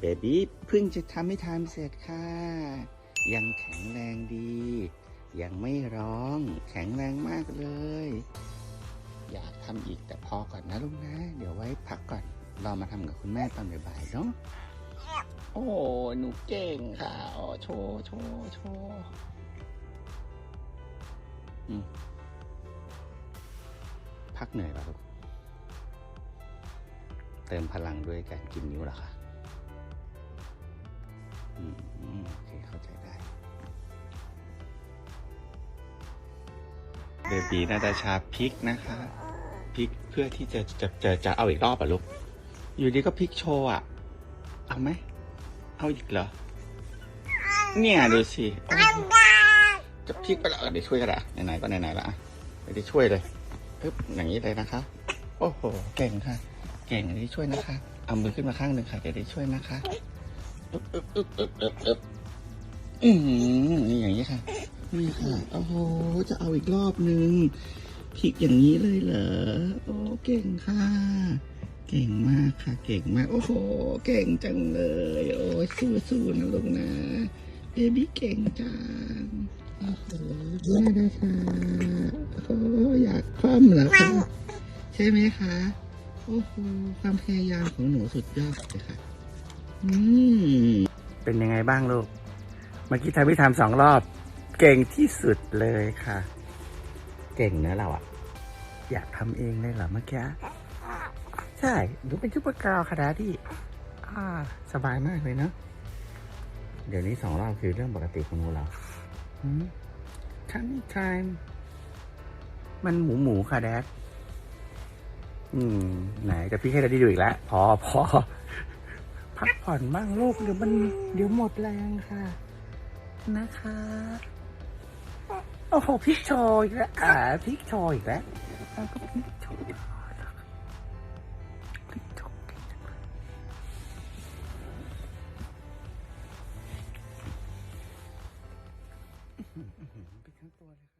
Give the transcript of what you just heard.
เบบี้เพิ่งจะทำให้ทานเสร็จค่ะ ยังแข็งแรงดี ยังไม่ร้อง แข็งแรงมากเลย อยากทำอีกแต่พอก่อนนะลูกนะ เดี๋ยวไว้พักก่อน เรามาทำกับคุณแม่ตอนบ่ายๆเนาะโอ้หนูเก่งค่ะอ๋อโชว์โชว์โชว์อืมพักเหนื่อยป่ะลูก เติมพลังด้วยการกินนิ้วเหรอคะ โอเคเข้าใจได้ เบบีนาตาชาพริกนะคะพริกเพื่อที่จะจะจะจะเอาอีกรอบอะลูก อยู่ดีก็พริกโชว์อะ เอาไหม เอาอีกเหรอ เนี่ยดูสิโอ้โหจะพลิกไปแล้วเดี๋ยวช่วยกันละไหนๆก็ไหนๆละอะเดี๋ยวช่วยเลยปึ๊บอย่างนี้เลยนะคะ โอ้โห เก่งค่ะ เก่งเดี๋ยวช่วยนะคะ เอามือขึ้นมาข้างหนึ่งค่ะเดี๋ยวช่วยนะคะ อืมอย่างนี้ค่ะ นี่ค่ะ โอ้โห จะเอาอีกรอบหนึ่งพลิกอย่างนี้เลยเหรอ โอ้ เก่งค่ะ เก่งมากค่ะ เก่งมาก โอ้โห เก่งจังเลย โอ้ยสู้นะลูกนะ เบบี้เก่งจังโอ้โหแม่ะคะโอ้อยากคว่ำเหรอคะใช่ไหมคะ โอ้โห ความพยายามของหนูสุดยอดเลยค่ะ เป็นยังไงบ้างลูก เมื่อกี้ทำพิธามสองรอบ เก่งที่สุดเลยค่ะ เก่งนะเราอะอยากทำเองเลยเหรอเมื่อกี้ใช่หนูเป็นชุปเปอร์กราวค่ะดาดี้อ่าสบายมากเลยเนาะเดี๋ยวนี้สองรอบคือเรื่องปกติของหนูเราทันนี่ไทม์มันหมูหมูค่ะแดดอืม ไหนจะพี่ให้ดาดี้ดูอีกแล้ว พอพอ พักผ่อนบ้างลูกเดี๋ยวมันเดี๋ยวหมดแรงค่ะ นะคะ โอ้โหพริกโชยอีกแล้วอ่าพริกโชยอีกแล้วแล้วก็พริกโชยพริกโชยเก่งจังเลยอื้อหืออื้อหือไปทั้งตัวเลยค่ะ